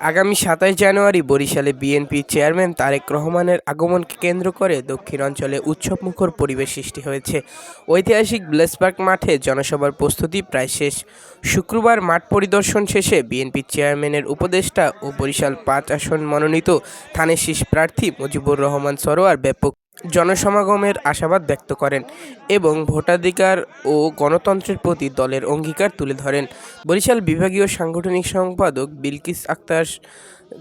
আগামী সাতাশ জানুয়ারি বরিশালে বিএনপি চেয়ারম্যান তারেক রহমানের আগমনকে কেন্দ্র করে দক্ষিণ অঞ্চলে উৎসবমুখর পরিবেশ সৃষ্টি হয়েছে। ঐতিহাসিক ব্লেসবার্গ মাঠে জনসভার প্রস্তুতি প্রায় শেষ। শুক্রবার মাঠ পরিদর্শন শেষে বিএনপি চেয়ারম্যানের উপদেষ্টা ও বরিশাল পাঁচ আসন মনোনীত থানের শীষ প্রার্থী মুজিবুর রহমান সরোয়ার ব্যাপক জনসমাগমের আশাবাদ ব্যক্ত করেন এবং ভোটাধিকার ও গণতন্ত্রের প্রতি দলের অঙ্গীকার তুলে ধরেন। বরিশাল বিভাগীয় সাংগঠনিক সম্পাদক বিলকিস আক্তার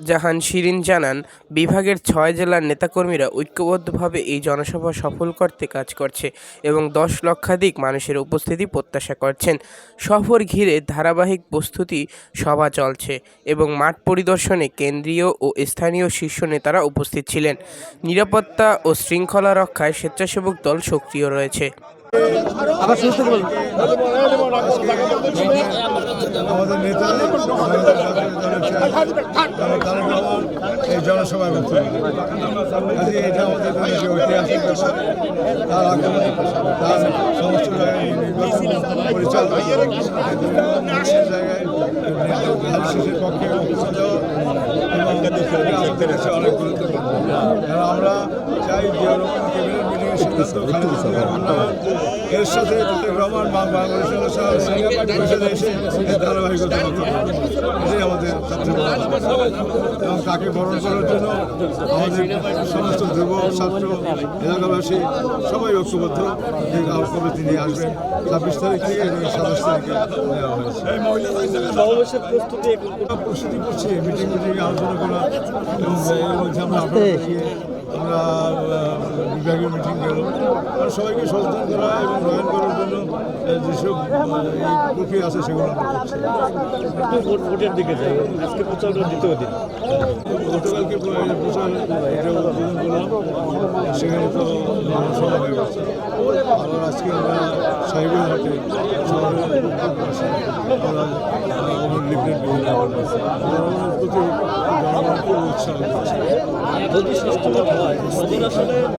জাহান শিরিন জানান, বিভাগের ছয় জেলার নেতাকর্মীরা ঐক্যবদ্ধভাবে এই জনসভা সফল করতে কাজ করছে এবং দশ লক্ষাধিক মানুষের উপস্থিতি প্রত্যাশা করছেন। সফর ঘিরে ধারাবাহিক প্রস্তুতি সভা চলছে এবং মাঠ পরিদর্শনে কেন্দ্রীয় ও স্থানীয় শীর্ষ নেতারা উপস্থিত ছিলেন। নিরাপত্তা ও শৃঙ্খলা রক্ষায় স্বেচ্ছাসেবক দল সক্রিয় রয়েছে। আবার শুরু থেকে আমাদের নেতা এই জনসভায় বক্তব্য কাজে এটা আমাদের যে ঐতিহাসিক ব্যাপার, তার আগমনে তার সমস্ত জায়গায় নির্বাচন পরিচালনা জায়গায় ধানশিসের পক্ষে এবং আমাদের অনেক গুরুত্বপূর্ণ আমরা চাই যে এর সাথে তারেক রহমান বাংলাদেশের ধারাবাহিকতা এটাই আমাদের। এবং তাকে বরণ করার জন্য আমাদের সমস্ত যুবক ছাত্র এলাকাবাসী সবাই ঐক্যবদ্ধ কবে তিনি আসবেন ছাব্বিশ তারিখ থেকে এবং সাতাশ তারিখে নেওয়া হয়েছে প্রস্তুতি প্রস্তুতি করছি মিটিং মিটিং আলোচনা করা এবং এর মধ্যে আমরা আমরা বিভাগীয় মিটিং গেল। আর সবাইকে সচেতন করা এবং নয়ন করার জন্য যেসব প্রক্রিয়া আছে সেগুলো আমরা করছি। ভোটের দিকে যাই আজকে প্রচারণা দ্বিতীয় দিন। গতকালকে প্রচার এটা উদ্বোধন করলাম। সেখানে তো সভা হয়ে গেছে। আবার আজকে আমরা সাহেবের হাটে শহরের আমরা লিফলেট জনগণের প্রতি সুষ্ঠুভাবে হয়